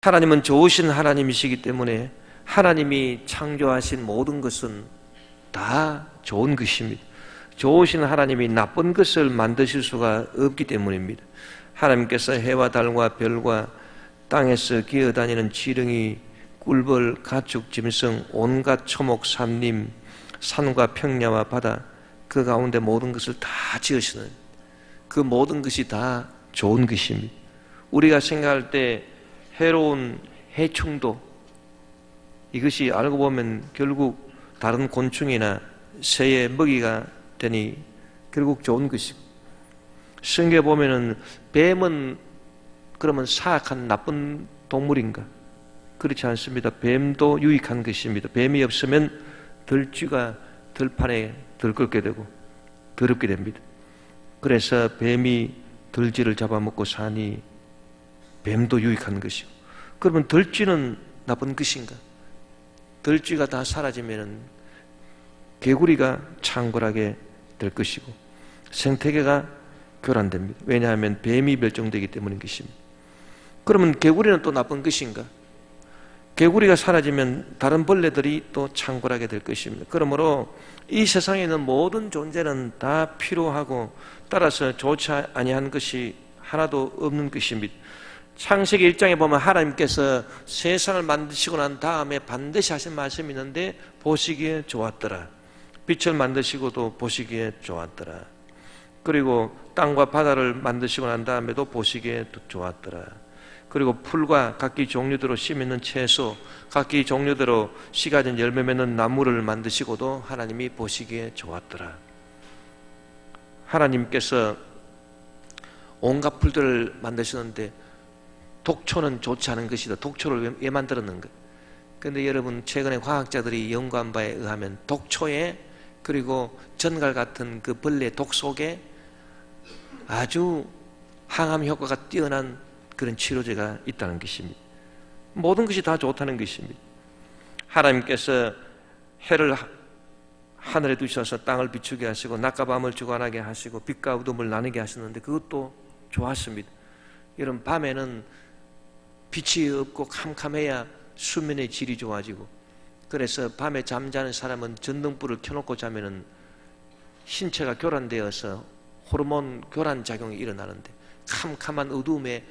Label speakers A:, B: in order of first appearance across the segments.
A: 하나님은 좋으신 하나님이시기 때문에 하나님이 창조하신 모든 것은 다 좋은 것입니다. 좋으신 하나님이 나쁜 것을 만드실 수가 없기 때문입니다. 하나님께서 해와 달과 별과 땅에서 기어다니는 지렁이, 꿀벌, 가축, 짐승, 온갖 초목, 산림, 산과 평야와 바다 그 가운데 모든 것을 다 지으시는 그 모든 것이 다 좋은 것입니다. 우리가 생각할 때 해로운 해충도 이것이 알고 보면 결국 다른 곤충이나 새의 먹이가 되니 결국 좋은 것이고 성경에 보면은 뱀은 그러면 사악한 나쁜 동물인가? 그렇지 않습니다. 뱀도 유익한 것입니다. 뱀이 없으면 들쥐가 들판에 들끓게 되고 더럽게 됩니다. 그래서 뱀이 들쥐를 잡아먹고 사니 뱀도 유익한 것이고 그러면 들쥐는 나쁜 것인가? 들쥐가 다 사라지면 개구리가 창궐하게 될 것이고 생태계가 교란됩니다. 왜냐하면 뱀이 멸종되기 때문인 것입니다. 그러면 개구리는 또 나쁜 것인가? 개구리가 사라지면 다른 벌레들이 또 창궐하게 될 것입니다. 그러므로 이 세상에 있는 모든 존재는 다 필요하고 따라서 좋지 아니한 것이 하나도 없는 것입니다. 창세기 1장에 보면 하나님께서 세상을 만드시고 난 다음에 반드시 하신 말씀이 있는데 보시기에 좋았더라. 빛을 만드시고도 보시기에 좋았더라. 그리고 땅과 바다를 만드시고 난 다음에도 보시기에 좋았더라. 그리고 풀과 각기 종류대로 씨 맺는 채소, 각기 종류대로 씨 가진 열매 맺는 나무를 만드시고도 하나님이 보시기에 좋았더라. 하나님께서 온갖 풀들을 만드시는데 독초는 좋지 않은 것이다. 독초를 왜 만들었는가? 그런데 여러분 최근에 과학자들이 연구한 바에 의하면 독초에 그리고 전갈 같은 그 벌레 독 속에 아주 항암 효과가 뛰어난 그런 치료제가 있다는 것입니다. 모든 것이 다 좋다는 것입니다. 하나님께서 해를 하늘에 두셔서 땅을 비추게 하시고 낮과 밤을 주관하게 하시고 빛과 어둠을 나누게 하셨는데 그것도 좋았습니다. 이런 밤에는 빛이 없고 캄캄해야 수면의 질이 좋아지고 그래서 밤에 잠자는 사람은 전등불을 켜놓고 자면은 신체가 교란되어서 호르몬 교란 작용이 일어나는데 캄캄한 어둠에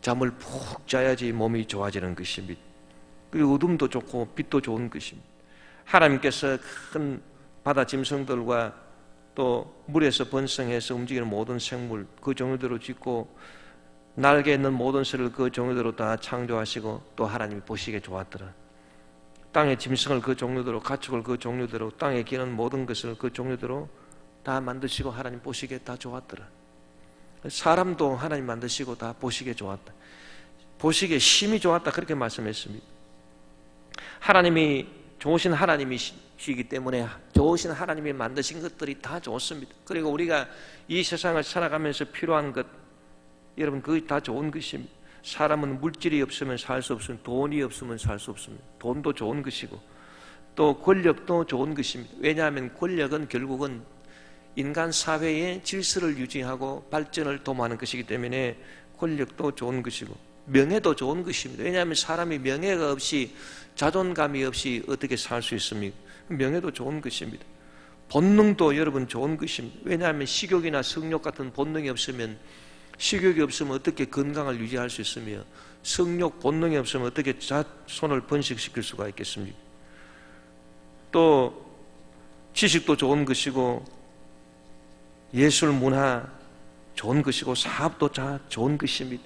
A: 잠을 푹 자야지 몸이 좋아지는 것입니다. 그리고 어둠도 좋고 빛도 좋은 것입니다. 하나님께서 큰 바다 짐승들과 또 물에서 번성해서 움직이는 모든 생물 그 종류대로 짓고 날개 있는 모든 새를 그 종류대로 다 창조하시고 또 하나님이 보시기에 좋았더라. 땅의 짐승을 그 종류대로 가축을 그 종류대로 땅에 기는 모든 것을 그 종류대로 다 만드시고 하나님 보시기에 다 좋았더라. 사람도 하나님 만드시고 다 보시기에 좋았다. 보시기에 심히 좋았다. 그렇게 말씀했습니다. 하나님이 좋으신 하나님이시기 때문에 좋으신 하나님이 만드신 것들이 다 좋습니다. 그리고 우리가 이 세상을 살아가면서 필요한 것, 여러분, 그게 다 좋은 것입니다. 사람은 물질이 없으면 살 수 없으면 돈이 없으면 살 수 없습니다. 돈도 좋은 것이고 또 권력도 좋은 것입니다. 왜냐하면 권력은 결국은 인간 사회의 질서를 유지하고 발전을 도모하는 것이기 때문에 권력도 좋은 것이고 명예도 좋은 것입니다. 왜냐하면 사람이 명예가 없이 자존감이 없이 어떻게 살 수 있습니까? 명예도 좋은 것입니다. 본능도 여러분 좋은 것입니다. 왜냐하면 식욕이나 성욕 같은 본능이 없으면 식욕이 없으면 어떻게 건강을 유지할 수 있으며 성욕 본능이 없으면 어떻게 자 손을 번식시킬 수가 있겠습니까? 또 지식도 좋은 것이고 예술 문화 좋은 것이고 사업도 다 좋은 것입니다.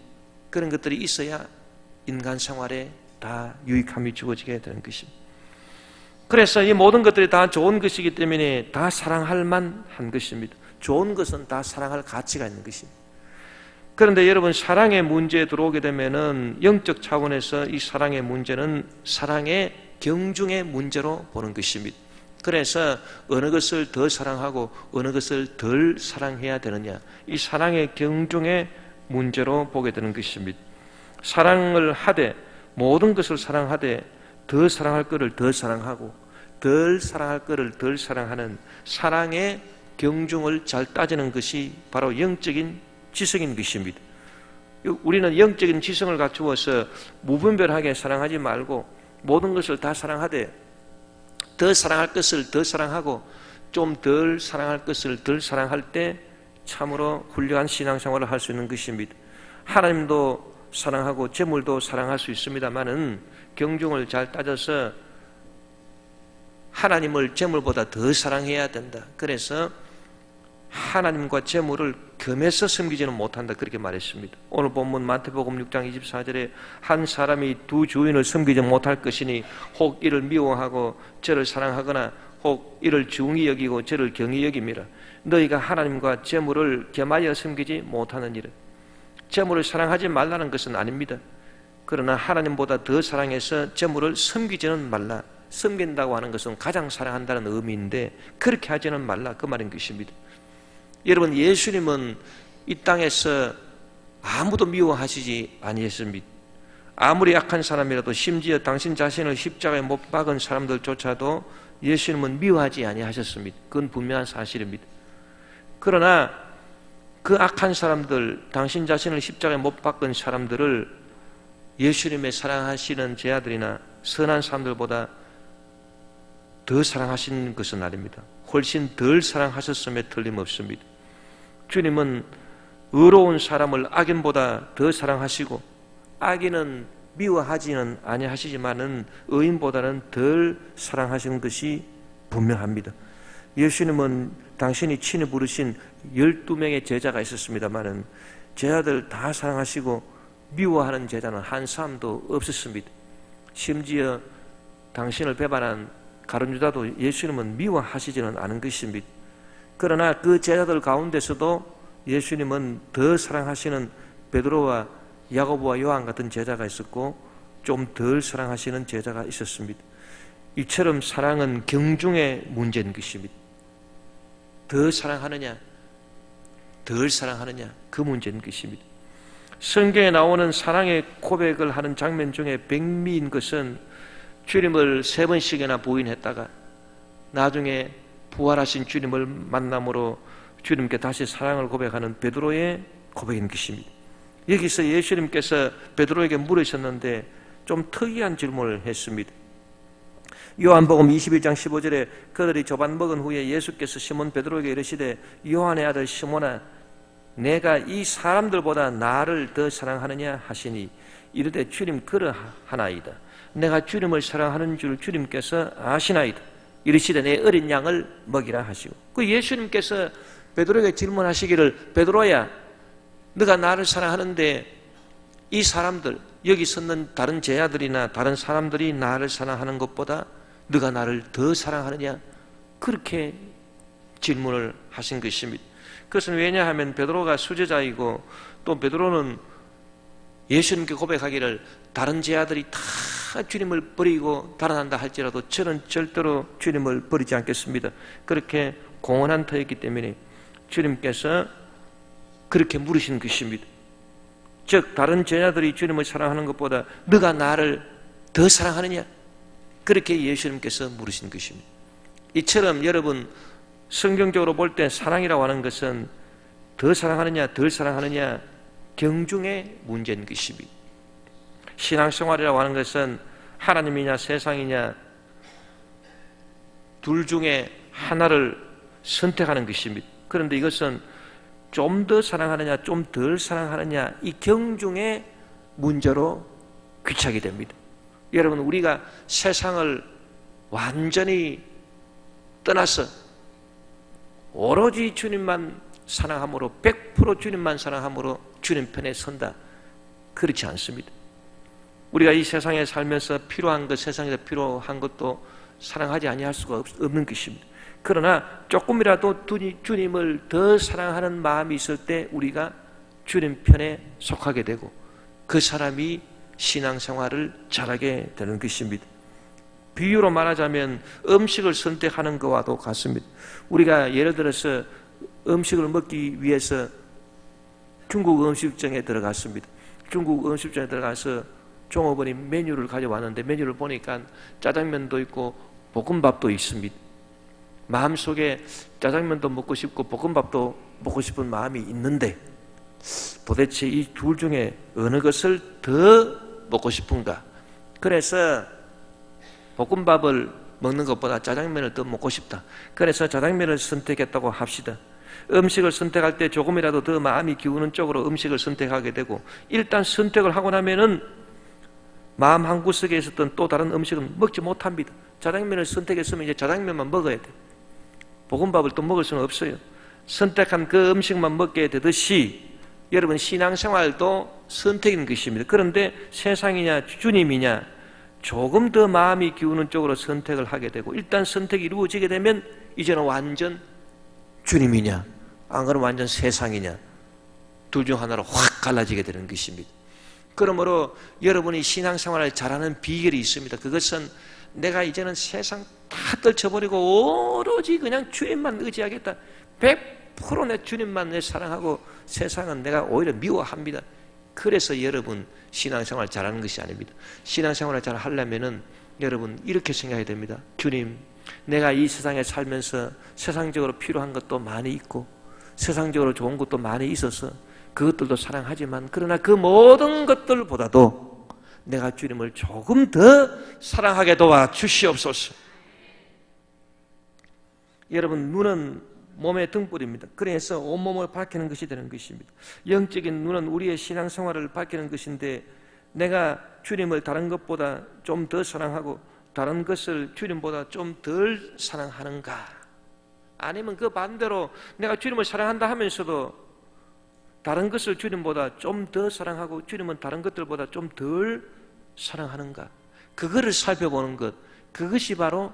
A: 그런 것들이 있어야 인간 생활에 다 유익함이 주어지게 되는 것입니다. 그래서 이 모든 것들이 다 좋은 것이기 때문에 다 사랑할 만한 것입니다. 좋은 것은 다 사랑할 가치가 있는 것입니다. 그런데 여러분 사랑의 문제에 들어오게 되면은 영적 차원에서 이 사랑의 문제는 사랑의 경중의 문제로 보는 것입니다. 그래서 어느 것을 더 사랑하고 어느 것을 덜 사랑해야 되느냐. 이 사랑의 경중의 문제로 보게 되는 것입니다. 사랑을 하되 모든 것을 사랑하되 더 사랑할 것을 더 사랑하고 덜 사랑할 것을 덜 사랑하는 사랑의 경중을 잘 따지는 것이 바로 영적인 지성인 것입니다. 우리는 영적인 지성을 갖추어서 무분별하게 사랑하지 말고 모든 것을 다 사랑하되 더 사랑할 것을 더 사랑하고 좀 덜 사랑할 것을 덜 사랑할 때 참으로 훌륭한 신앙생활을 할 수 있는 것입니다. 하나님도 사랑하고 재물도 사랑할 수 있습니다만은 경중을 잘 따져서 하나님을 재물보다 더 사랑해야 된다. 그래서 하나님과 재물을 겸해서 섬기지는 못한다. 그렇게 말했습니다. 오늘 본문 마태복음 6장 24절에 한 사람이 두 주인을 섬기지 못할 것이니 혹 이를 미워하고 저를 사랑하거나 혹 이를 중히 여기고 저를 경히 여김이라. 너희가 하나님과 재물을 겸하여 섬기지 못하는 일은 재물을 사랑하지 말라는 것은 아닙니다. 그러나 하나님보다 더 사랑해서 재물을 섬기지는 말라. 섬긴다고 하는 것은 가장 사랑한다는 의미인데 그렇게 하지는 말라 그 말인 것입니다. 여러분 예수님은 이 땅에서 아무도 미워하시지 아니했습니다. 아무리 약한 사람이라도 심지어 당신 자신을 십자가에 못 박은 사람들조차도 예수님은 미워하지 아니하셨습니다. 그건 분명한 사실입니다. 그러나 그 악한 사람들, 당신 자신을 십자가에 못 박은 사람들을 예수님의 사랑하시는 제 아들이나 선한 사람들보다 더 사랑하신 것은 아닙니다. 훨씬 덜 사랑하셨음에 틀림없습니다. 주님은 의로운 사람을 악인보다 더 사랑하시고 악인은 미워하지는 아니하시지만은 의인보다는 덜 사랑하시는 것이 분명합니다. 예수님은 당신이 친히 부르신 12명의 제자가 있었습니다만은 제자들 다 사랑하시고 미워하는 제자는 한 사람도 없었습니다. 심지어 당신을 배반한 가룟 유다도 예수님은 미워하시지는 않은 것입니다. 그러나 그 제자들 가운데서도 예수님은 더 사랑하시는 베드로와 야고보와 요한 같은 제자가 있었고 좀 덜 사랑하시는 제자가 있었습니다. 이처럼 사랑은 경중의 문제인 것입니다. 더 사랑하느냐, 덜 사랑하느냐 그 문제인 것입니다. 성경에 나오는 사랑의 고백을 하는 장면 중에 백미인 것은 주님을 세 번씩이나 부인했다가 나중에 부활하신 주님을 만남으로 주님께 다시 사랑을 고백하는 베드로의 고백인 것입니다. 여기서 예수님께서 베드로에게 물으셨는데 좀 특이한 질문을 했습니다. 요한복음 21장 15절에 그들이 조반 먹은 후에 예수께서 시몬 베드로에게 이르시되 요한의 아들 시몬아 내가 이 사람들보다 나를 더 사랑하느냐 하시니 이르되 주님 그러하나이다. 내가 주님을 사랑하는 줄 주님께서 아시나이다. 이르시되 내 어린 양을 먹이라 하시고 그 예수님께서 베드로에게 질문하시기를 베드로야 너가 나를 사랑하는데 이 사람들 여기 섰는 다른 제자들이나 다른 사람들이 나를 사랑하는 것보다 너가 나를 더 사랑하느냐 그렇게 질문을 하신 것입니다. 그것은 왜냐하면 베드로가 수제자이고 또 베드로는 예수님께 고백하기를 다른 제자들이 다 주님을 버리고 달아난다 할지라도 저는 절대로 주님을 버리지 않겠습니다. 그렇게 공언한 터였기 때문에 주님께서 그렇게 물으신 것입니다. 즉 다른 제자들이 주님을 사랑하는 것보다 너가 나를 더 사랑하느냐? 그렇게 예수님께서 물으신 것입니다. 이처럼 여러분 성경적으로 볼 때 사랑이라고 하는 것은 더 사랑하느냐 덜 사랑하느냐 경중의 문제인 것입니다. 신앙생활이라고 하는 것은 하나님이냐 세상이냐 둘 중에 하나를 선택하는 것입니다. 그런데 이것은 좀 더 사랑하느냐, 좀 덜 사랑하느냐, 이 경중의 문제로 귀착이 됩니다. 여러분, 우리가 세상을 완전히 떠나서 오로지 주님만 사랑함으로, 100% 주님만 사랑함으로 주님 편에 선다. 그렇지 않습니다. 우리가 이 세상에 살면서 필요한 것, 세상에서 필요한 것도 사랑하지 아니할 수가 없는 것입니다. 그러나 조금이라도 주님을 더 사랑하는 마음이 있을 때 우리가 주님 편에 속하게 되고 그 사람이 신앙생활을 잘하게 되는 것입니다. 비유로 말하자면 음식을 선택하는 것과도 같습니다. 우리가 예를 들어서 음식을 먹기 위해서 중국 음식점에 들어갔습니다. 중국 음식점에 들어가서 종업원이 메뉴를 가져왔는데 메뉴를 보니까 짜장면도 있고 볶음밥도 있습니다. 마음속에 짜장면도 먹고 싶고 볶음밥도 먹고 싶은 마음이 있는데 도대체 이 둘 중에 어느 것을 더 먹고 싶은가? 그래서 볶음밥을 먹는 것보다 짜장면을 더 먹고 싶다. 그래서 짜장면을 선택했다고 합시다. 음식을 선택할 때 조금이라도 더 마음이 기우는 쪽으로 음식을 선택하게 되고 일단 선택을 하고 나면은 마음 한 구석에 있었던 또 다른 음식은 먹지 못합니다. 짜장면을 선택했으면 이제 짜장면만 먹어야 돼. 볶음밥을 또 먹을 수는 없어요. 선택한 그 음식만 먹게 되듯이 여러분 신앙생활도 선택인 것입니다. 그런데 세상이냐 주님이냐 조금 더 마음이 기우는 쪽으로 선택을 하게 되고 일단 선택이 이루어지게 되면 이제는 완전 주님이냐 안 그러면 완전 세상이냐 둘 중 하나로 확 갈라지게 되는 것입니다. 그러므로 여러분이 신앙생활을 잘하는 비결이 있습니다. 그것은 내가 이제는 세상 다 떨쳐버리고 오로지 그냥 주님만 의지하겠다. 100%내 주님만 내 사랑하고 세상은 내가 오히려 미워합니다. 그래서 여러분 신앙생활 잘하는 것이 아닙니다. 신앙생활을 잘 하려면은 여러분 이렇게 생각해야 됩니다. 주님, 내가 이 세상에 살면서 세상적으로 필요한 것도 많이 있고 세상적으로 좋은 것도 많이 있어서 그것들도 사랑하지만 그러나 그 모든 것들보다도 내가 주님을 조금 더 사랑하게 도와 주시옵소서. 여러분 눈은 몸의 등불입니다. 그래서 온몸을 밝히는 것이 되는 것입니다. 영적인 눈은 우리의 신앙생활을 밝히는 것인데 내가 주님을 다른 것보다 좀 더 사랑하고 다른 것을 주님보다 좀 덜 사랑하는가? 아니면 그 반대로 내가 주님을 사랑한다 하면서도 다른 것을 주님보다 좀 더 사랑하고 주님은 다른 것들보다 좀 덜 사랑하는가? 그거를 살펴보는 것, 그것이 바로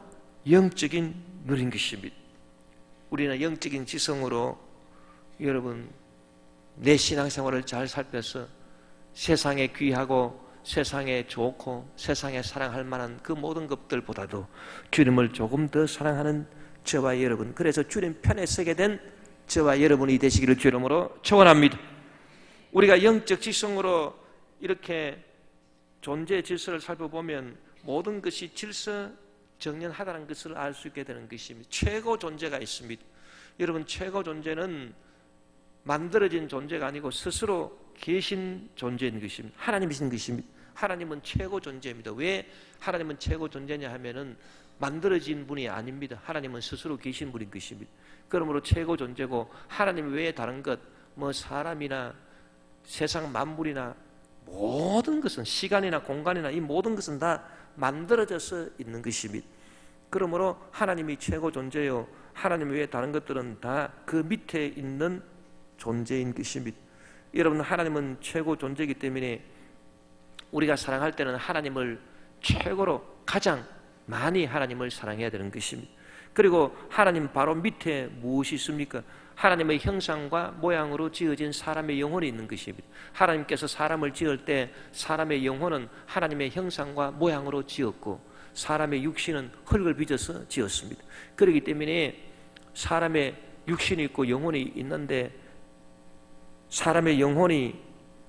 A: 영적인 눈인 것입니다. 우리는 영적인 지성으로 여러분 내 신앙생활을 잘 살펴서 세상에 귀하고 세상에 좋고 세상에 사랑할 만한 그 모든 것들보다도 주님을 조금 더 사랑하는 저와 여러분 그래서 주님 편에 서게 된 저와 여러분이 되시기를 주름으로 축원합니다. 우리가 영적 지성으로 이렇게 존재 질서를 살펴보면 모든 것이 질서 정연하다는 것을 알 수 있게 되는 것입니다. 최고 존재가 있습니다. 여러분 최고 존재는 만들어진 존재가 아니고 스스로 계신 존재인 것입니다. 하나님이신 것입니다. 하나님은 최고 존재입니다. 왜 하나님은 최고 존재냐 하면은 만들어진 분이 아닙니다. 하나님은 스스로 계신 분인 것입니다. 그러므로 최고 존재고 하나님 외에 다른 것, 뭐 사람이나 세상 만물이나 모든 것은 시간이나 공간이나 이 모든 것은 다 만들어져서 있는 것입니다. 그러므로 하나님이 최고 존재요. 하나님 외에 다른 것들은 다 그 밑에 있는 존재인 것입니다. 여러분 하나님은 최고 존재이기 때문에 우리가 사랑할 때는 하나님을 최고로 가장 많이 하나님을 사랑해야 되는 것입니다. 그리고 하나님 바로 밑에 무엇이 있습니까? 하나님의 형상과 모양으로 지어진 사람의 영혼이 있는 것입니다. 하나님께서 사람을 지을 때 사람의 영혼은 하나님의 형상과 모양으로 지었고 사람의 육신은 흙을 빚어서 지었습니다. 그렇기 때문에 사람의 육신이 있고 영혼이 있는데 사람의 영혼이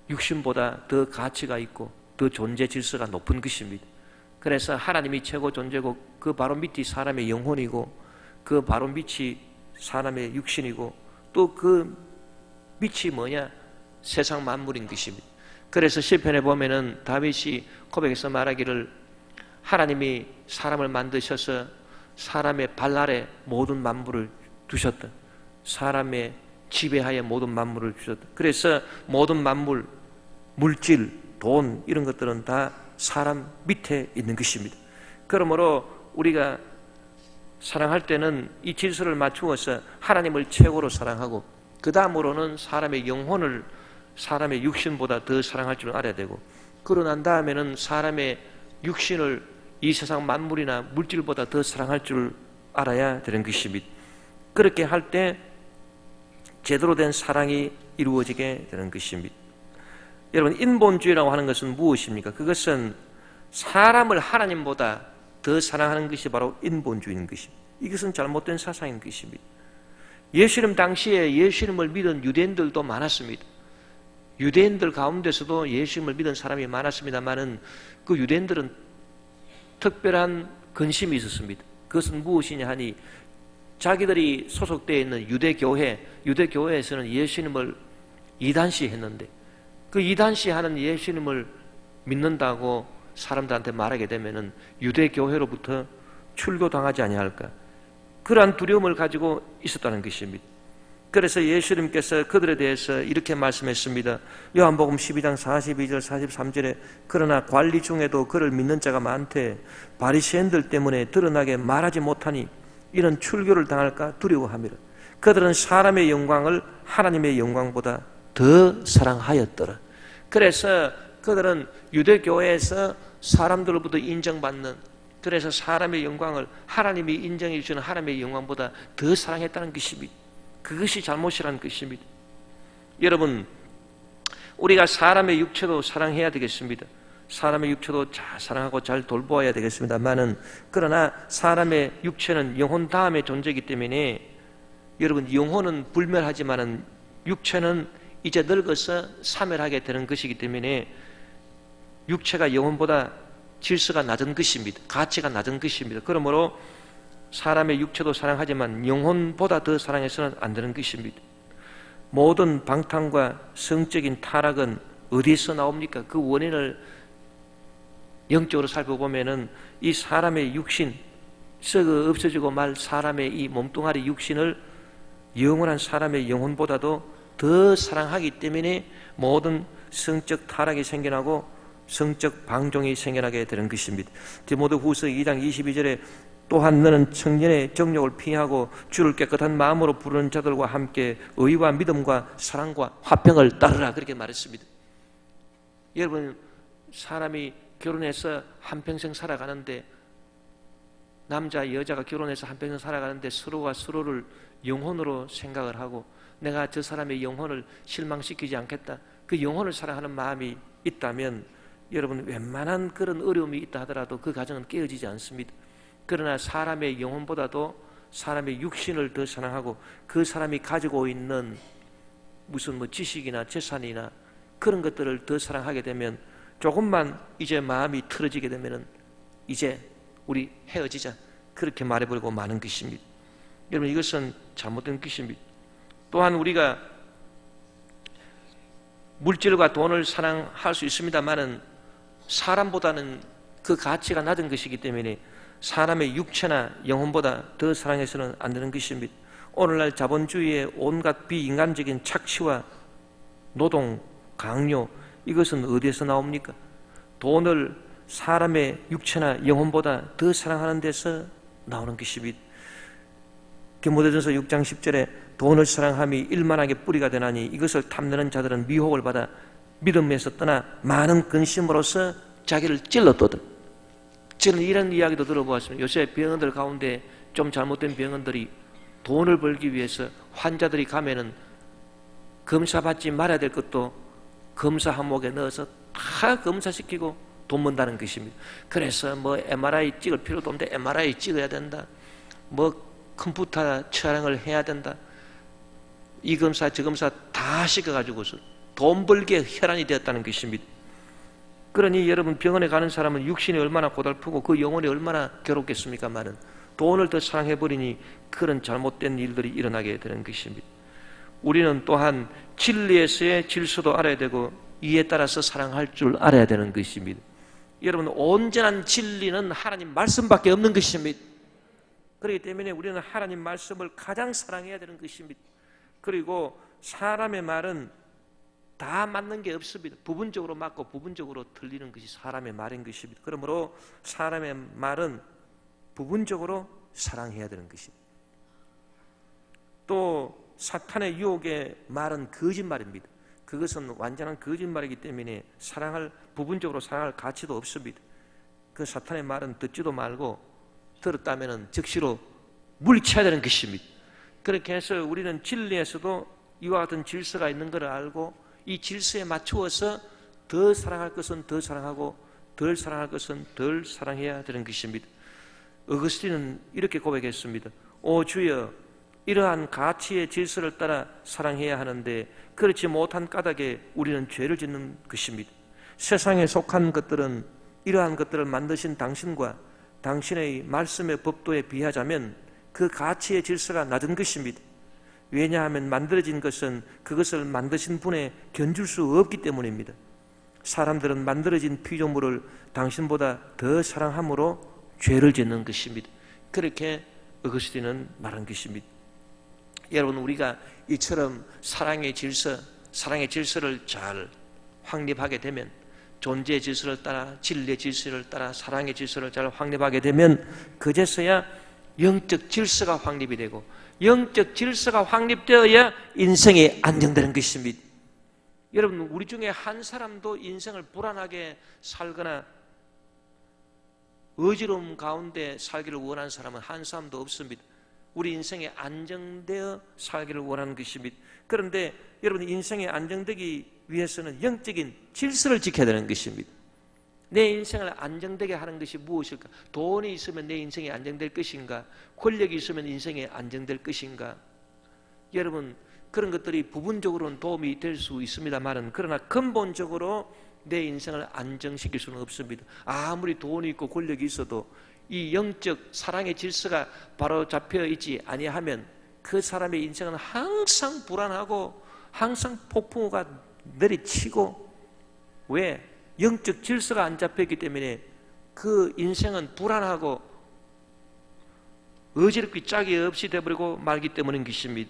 A: 육신보다 더 가치가 있고 더 존재 질서가 높은 것입니다. 그래서 하나님이 최고 존재고 그 바로 밑이 사람의 영혼이고 그 바로 밑이 사람의 육신이고 또 그 밑이 뭐냐? 세상 만물인 것입니다. 그래서 시편에 보면은 다윗이 고백해서 말하기를 하나님이 사람을 만드셔서 사람의 발 아래 모든 만물을 두셨다. 사람의 지배하에 모든 만물을 주셨다. 그래서 모든 만물, 물질, 돈 이런 것들은 다 사람 밑에 있는 것입니다. 그러므로 우리가 사랑할 때는 이 질서를 맞추어서 하나님을 최고로 사랑하고 그 다음으로는 사람의 영혼을 사람의 육신보다 더 사랑할 줄 알아야 되고 그러고 난 다음에는 사람의 육신을 이 세상 만물이나 물질보다 더 사랑할 줄 알아야 되는 것입니다. 그렇게 할 때 제대로 된 사랑이 이루어지게 되는 것입니다. 여러분 인본주의라고 하는 것은 무엇입니까? 그것은 사람을 하나님보다 더 사랑하는 것이 바로 인본주의인 것입니다. 이것은 잘못된 사상인 것입니다. 예수님 당시에 예수님을 믿은 유대인들도 많았습니다. 유대인들 가운데서도 예수님을 믿은 사람이 많았습니다만은 그 유대인들은 특별한 근심이 있었습니다. 그것은 무엇이냐 하니 자기들이 소속되어 있는 유대교회, 유대교회에서는 예수님을 이단시 했는데 그 이단시 하는 예수님을 믿는다고 사람들한테 말하게 되면은 유대 교회로부터 출교당하지 아니할까 그러한 두려움을 가지고 있었다는 것입니다. 그래서 예수님께서 그들에 대해서 이렇게 말씀했습니다. 요한복음 12장 42절 43절에 그러나 관리 중에도 그를 믿는 자가 많대 바리새인들 때문에 드러나게 말하지 못하니 이런 출교를 당할까 두려워함이라. 그들은 사람의 영광을 하나님의 영광보다 더 사랑하였더라. 그래서 그들은 유대교회에서 사람들로부터 인정받는 그래서 사람의 영광을 하나님이 인정해 주시는 하나님의 영광보다 더 사랑했다는 것입니다. 그것이 잘못이라는 것입니다. 여러분, 우리가 사람의 육체도 사랑해야 되겠습니다. 사람의 육체도 잘 사랑하고 잘 돌보아야 되겠습니다만은 그러나 사람의 육체는 영혼 다음의 존재이기 때문에 여러분 영혼은 불멸하지만은 육체는 이제 늙어서 사멸하게 되는 것이기 때문에 육체가 영혼보다 질서가 낮은 것입니다. 가치가 낮은 것입니다. 그러므로 사람의 육체도 사랑하지만 영혼보다 더 사랑해서는 안 되는 것입니다. 모든 방탕과 성적인 타락은 어디서 나옵니까? 그 원인을 영적으로 살펴보면은 이 사람의 육신, 썩어 없어지고 말 사람의 이 몸뚱아리 육신을 영원한 사람의 영혼보다도 더 사랑하기 때문에 모든 성적 타락이 생겨나고 성적 방종이 생겨나게 되는 것입니다. 디모데 후서 2장 22절에 또한 너는 청년의 정욕을 피하고 주를 깨끗한 마음으로 부르는 자들과 함께 의와 믿음과 사랑과 화평을 따르라 그렇게 말했습니다. 여러분 사람이 결혼해서 한평생 살아가는데 남자 여자가 결혼해서 한평생 살아가는데 서로가 서로를 영혼으로 생각을 하고 내가 저 사람의 영혼을 실망시키지 않겠다. 그 영혼을 사랑하는 마음이 있다면 여러분 웬만한 그런 어려움이 있다 하더라도 그 가정은 깨어지지 않습니다. 그러나 사람의 영혼보다도 사람의 육신을 더 사랑하고 그 사람이 가지고 있는 무슨 뭐 지식이나 재산이나 그런 것들을 더 사랑하게 되면 조금만 이제 마음이 틀어지게 되면은 이제 우리 헤어지자 그렇게 말해버리고 마는 것입니다. 여러분 이것은 잘못된 것입니다. 또한 우리가 물질과 돈을 사랑할 수 있습니다만은 사람보다는 그 가치가 낮은 것이기 때문에 사람의 육체나 영혼보다 더 사랑해서는 안 되는 것입니다. 오늘날 자본주의의 온갖 비인간적인 착취와 노동, 강요 이것은 어디에서 나옵니까? 돈을 사람의 육체나 영혼보다 더 사랑하는 데서 나오는 것입니다. 디모데전서 6장 10절에 돈을 사랑함이 일만하게 뿌리가 되나니 이것을 탐내는 자들은 미혹을 받아 믿음에서 떠나 많은 근심으로서 자기를 찔렀거든. 저는 이런 이야기도 들어보았습니다. 요새 병원들 가운데 좀 잘못된 병원들이 돈을 벌기 위해서 환자들이 가면은 검사 받지 말아야 될 것도 검사 항목에 넣어서 다 검사시키고 돈 번다는 것입니다. 그래서 뭐 MRI 찍을 필요도 없는데 MRI 찍어야 된다. 뭐 컴퓨터 촬영을 해야 된다. 이 검사 저 검사 다 시켜가지고서 돈 벌기에 혈안이 되었다는 것입니다. 그러니 여러분 병원에 가는 사람은 육신이 얼마나 고달프고 그 영혼이 얼마나 괴롭겠습니까만은 돈을 더 사랑해버리니 그런 잘못된 일들이 일어나게 되는 것입니다. 우리는 또한 진리에서의 질서도 알아야 되고 이에 따라서 사랑할 줄 알아야 되는 것입니다. 여러분 온전한 진리는 하나님 말씀밖에 없는 것입니다. 그렇기 때문에 우리는 하나님 말씀을 가장 사랑해야 되는 것입니다. 그리고 사람의 말은 다 맞는 게 없습니다. 부분적으로 맞고 부분적으로 틀리는 것이 사람의 말인 것입니다. 그러므로 사람의 말은 부분적으로 사랑해야 되는 것입니다. 또 사탄의 유혹의 말은 거짓말입니다. 그것은 완전한 거짓말이기 때문에 사랑할 부분적으로 사랑할 가치도 없습니다. 그 사탄의 말은 듣지도 말고 들었다면 즉시로 물리쳐야 되는 것입니다. 그렇게 해서 우리는 진리에서도 이와 같은 질서가 있는 것을 알고 이 질서에 맞추어서 더 사랑할 것은 더 사랑하고 덜 사랑할 것은 덜 사랑해야 되는 것입니다. 어거스틴은 이렇게 고백했습니다. 오 주여 이러한 가치의 질서를 따라 사랑해야 하는데 그렇지 못한 까닭에 우리는 죄를 짓는 것입니다. 세상에 속한 것들은 이러한 것들을 만드신 당신과 당신의 말씀의 법도에 비하자면 그 가치의 질서가 낮은 것입니다. 왜냐하면 만들어진 것은 그것을 만드신 분에 견줄 수 없기 때문입니다. 사람들은 만들어진 피조물을 당신보다 더 사랑함으로 죄를 짓는 것입니다. 그렇게 어거스틴은 말한 것입니다. 여러분 우리가 이처럼 사랑의 질서, 사랑의 질서를 잘 확립하게 되면 존재의 질서를 따라 진리의 질서를 따라 사랑의 질서를 잘 확립하게 되면 그제서야 영적 질서가 확립이 되고 영적 질서가 확립되어야 인생이 안정되는 것입니다. 여러분 우리 중에 한 사람도 인생을 불안하게 살거나 어지러움 가운데 살기를 원하는 사람은 한 사람도 없습니다. 우리 인생에 안정되어 살기를 원하는 것입니다. 그런데 여러분 인생에 안정되기 위해서는 영적인 질서를 지켜야 되는 것입니다. 내 인생을 안정되게 하는 것이 무엇일까? 돈이 있으면 내 인생이 안정될 것인가? 권력이 있으면 인생이 안정될 것인가? 여러분 그런 것들이 부분적으로는 도움이 될 수 있습니다만은 그러나 근본적으로 내 인생을 안정시킬 수는 없습니다. 아무리 돈이 있고 권력이 있어도 이 영적 사랑의 질서가 바로 잡혀 있지 아니하면 그 사람의 인생은 항상 불안하고 항상 폭풍우가 내리치고 왜 영적 질서가 안 잡혔기 때문에 그 인생은 불안하고 어지럽기 짝이 없이 되버리고 말기 때문인 것입니다.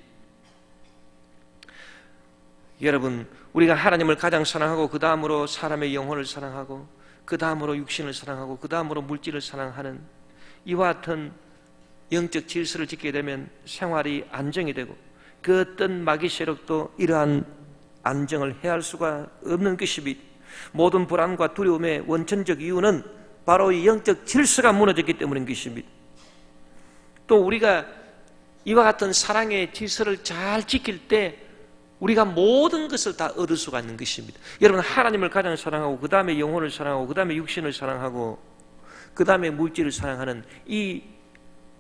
A: 여러분, 우리가 하나님을 가장 사랑하고 그 다음으로 사람의 영혼을 사랑하고 그 다음으로 육신을 사랑하고 그 다음으로 물질을 사랑하는 이와 같은 영적 질서를 지키게 되면 생활이 안정이 되고 그 어떤 마귀 세력도 이러한 안정을 해할 수가 없는 것입니다. 모든 불안과 두려움의 원천적 이유는 바로 이 영적 질서가 무너졌기 때문인 것입니다. 또 우리가 이와 같은 사랑의 질서를 잘 지킬 때 우리가 모든 것을 다 얻을 수가 있는 것입니다. 여러분 하나님을 가장 사랑하고 그 다음에 영혼을 사랑하고 그 다음에 육신을 사랑하고 그 다음에 물질을 사랑하는 이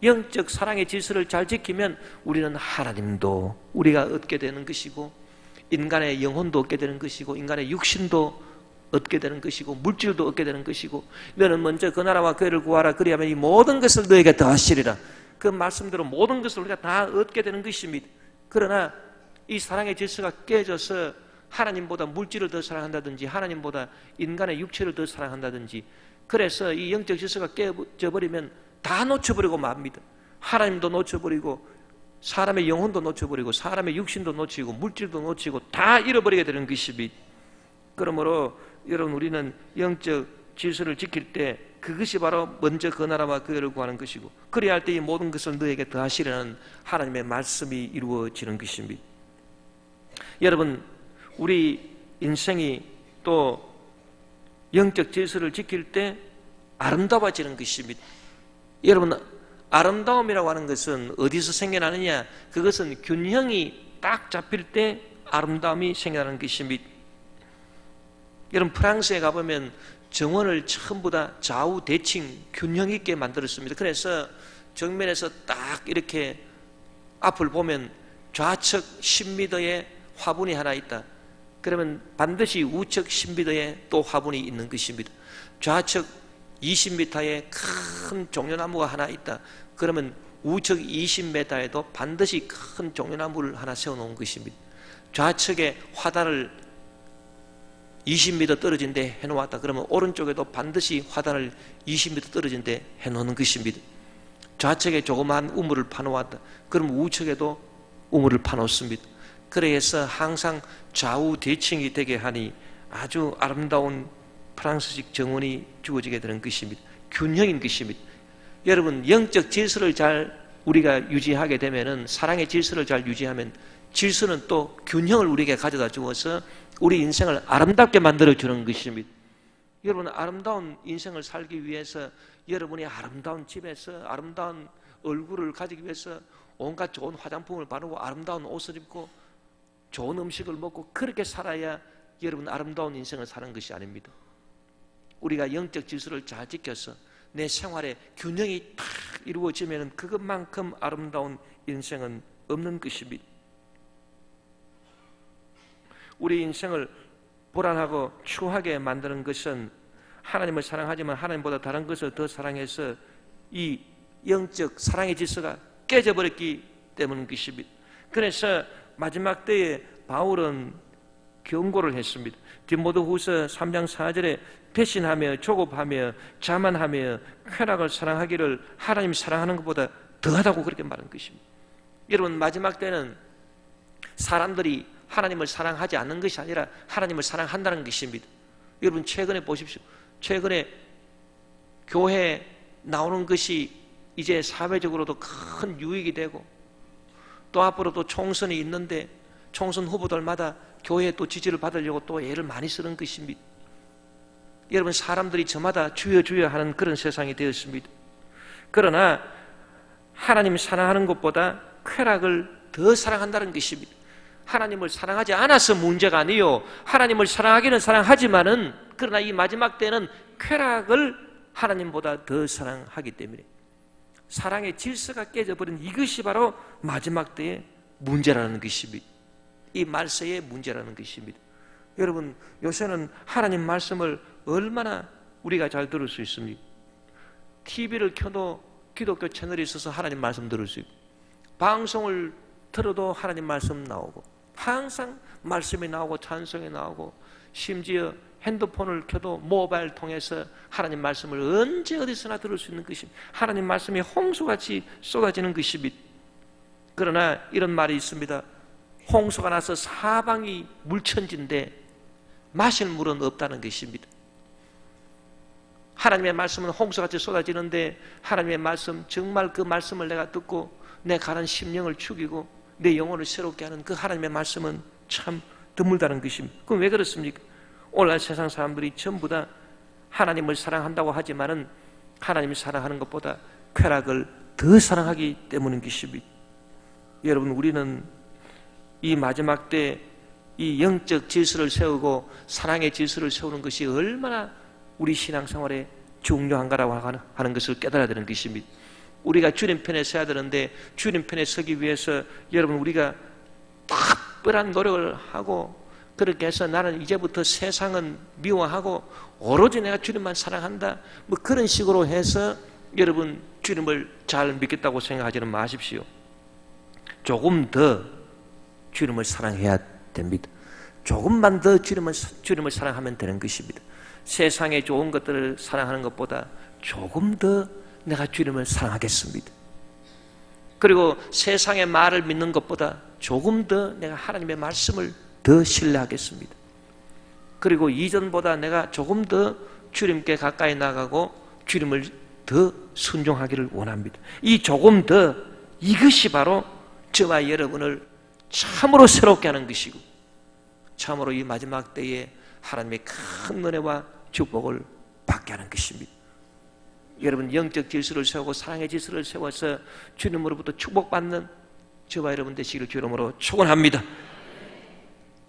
A: 영적 사랑의 질서를 잘 지키면 우리는 하나님도 우리가 얻게 되는 것이고 인간의 영혼도 얻게 되는 것이고 인간의 육신도 얻게 되는 것이고 물질도 얻게 되는 것이고 너는 먼저 그 나라와 그를 구하라 그리하면 이 모든 것을 너에게 더하시리라 그 말씀대로 모든 것을 우리가 다 얻게 되는 것입니다. 그러나 이 사랑의 질서가 깨져서 하나님보다 물질을 더 사랑한다든지 하나님보다 인간의 육체를 더 사랑한다든지 그래서 이 영적 질서가 깨져 버리면 다 놓쳐버리고 맙니다. 하나님도 놓쳐버리고 사람의 영혼도 놓쳐버리고 사람의 육신도 놓치고 물질도 놓치고 다 잃어버리게 되는 것입니다. 그러므로 여러분 우리는 영적 질서를 지킬 때 그것이 바로 먼저 그 나라와 그 의를 구하는 것이고 그래야 할 때 이 모든 것을 너에게 더하시려는 하나님의 말씀이 이루어지는 것입니다. 여러분 우리 인생이 또 영적 질서를 지킬 때 아름다워지는 것입니다. 여러분 아름다움이라고 하는 것은 어디서 생겨나느냐? 그것은 균형이 딱 잡힐 때 아름다움이 생겨나는 것입니다. 여러분 프랑스에 가보면 정원을 전부 다 좌우 대칭 균형 있게 만들었습니다. 그래서 정면에서 딱 이렇게 앞을 보면 좌측 10m의 화분이 하나 있다. 그러면 반드시 우측 10m에 또 화분이 있는 것입니다. 좌측 20m에 큰 종려나무가 하나 있다. 그러면 우측 20m에도 반드시 큰 종려나무를 하나 세워놓은 것입니다. 좌측에 화단을 20m 떨어진 데 해놓았다. 그러면 오른쪽에도 반드시 화단을 20m 떨어진 데 해놓는 것입니다. 좌측에 조그마한 우물을 파놓았다. 그럼 우측에도 우물을 파놓습니다. 그래서 항상 좌우 대칭이 되게 하니 아주 아름다운 프랑스식 정원이 주어지게 되는 것입니다. 균형인 것입니다. 여러분 영적 질서를 잘 우리가 유지하게 되면은 사랑의 질서를 잘 유지하면 질서는 또 균형을 우리에게 가져다 주어서 우리 인생을 아름답게 만들어 주는 것입니다. 여러분 아름다운 인생을 살기 위해서 여러분이 아름다운 집에서 아름다운 얼굴을 가지기 위해서 온갖 좋은 화장품을 바르고 아름다운 옷을 입고 좋은 음식을 먹고 그렇게 살아야 여러분 아름다운 인생을 사는 것이 아닙니다. 우리가 영적 질서를 잘 지켜서 내 생활에 균형이 탁 이루어지면 그것만큼 아름다운 인생은 없는 것입니다. 우리 인생을 불안하고 추하게 만드는 것은 하나님을 사랑하지만 하나님보다 다른 것을 더 사랑해서 이 영적 사랑의 질서가 깨져버렸기 때문인 것입니다. 그래서 마지막 때에 바울은 경고를 했습니다. 디모데후서 3장 4절에 배신하며 조급하며 자만하며 쾌락을 사랑하기를 하나님 사랑하는 것보다 더하다고 그렇게 말한 것입니다. 여러분 마지막 때는 사람들이 하나님을 사랑하지 않는 것이 아니라 하나님을 사랑한다는 것입니다. 여러분 최근에 보십시오. 최근에 교회 나오는 것이 이제 사회적으로도 큰 유익이 되고 또 앞으로 또 총선이 있는데 총선 후보들마다 교회에 또 지지를 받으려고 또 애를 많이 쓰는 것입니다. 여러분 사람들이 저마다 주여 주여 하는 그런 세상이 되었습니다. 그러나 하나님 사랑하는 것보다 쾌락을 더 사랑한다는 것입니다. 하나님을 사랑하지 않아서 문제가 아니요. 하나님을 사랑하기는 사랑하지만은 그러나 이 마지막 때는 쾌락을 하나님보다 더 사랑하기 때문에 사랑의 질서가 깨져버린 이것이 바로 마지막 때의 문제라는 것입니다. 이 말세의 문제라는 것입니다. 여러분 요새는 하나님 말씀을 얼마나 우리가 잘 들을 수 있습니까? TV를 켜도 기독교 채널이 있어서 하나님 말씀 들을 수 있고 방송을 들어도 하나님 말씀 나오고 항상 말씀이 나오고 찬송이 나오고 심지어 핸드폰을 켜도 모바일 통해서 하나님 말씀을 언제 어디서나 들을 수 있는 것입니다. 하나님 말씀이 홍수같이 쏟아지는 것입니다. 그러나 이런 말이 있습니다. 홍수가 나서 사방이 물천지인데 마실 물은 없다는 것입니다. 하나님의 말씀은 홍수같이 쏟아지는데 하나님의 말씀 정말 그 말씀을 내가 듣고 내 가는 심령을 죽이고 내 영혼을 새롭게 하는 그 하나님의 말씀은 참 드물다는 것입니다. 그럼 왜 그렇습니까? 오늘날 세상 사람들이 전부 다 하나님을 사랑한다고 하지만은 하나님을 사랑하는 것보다 쾌락을 더 사랑하기 때문인 것입니다. 여러분 우리는 이 마지막 때 이 영적 질서를 세우고 사랑의 질서를 세우는 것이 얼마나 우리 신앙생활에 중요한가라고 하는 것을 깨달아야 되는 것입니다. 우리가 주님 편에 서야 되는데 주님 편에 서기 위해서 여러분 우리가 특별한 노력을 하고 그렇게 해서 나는 이제부터 세상은 미워하고 오로지 내가 주님만 사랑한다 뭐 그런 식으로 해서 여러분 주님을 잘 믿겠다고 생각하지는 마십시오. 조금 더 주님을 사랑해야 됩니다. 조금만 더 주님을, 주님을 사랑하면 되는 것입니다. 세상의 좋은 것들을 사랑하는 것보다 조금 더 내가 주님을 사랑하겠습니다. 그리고 세상의 말을 믿는 것보다 조금 더 내가 하나님의 말씀을 더 신뢰하겠습니다. 그리고 이전보다 내가 조금 더 주님께 가까이 나가고 주님을 더 순종하기를 원합니다. 이 조금 더 이것이 바로 저와 여러분을 참으로 새롭게 하는 것이고 참으로 이 마지막 때에 하나님의 큰 은혜와 축복을 받게 하는 것입니다. 여러분 영적 질서를 세우고 사랑의 질서를 세워서 주님으로부터 축복받는 저와 여러분 되시기를 주름으로 축원합니다.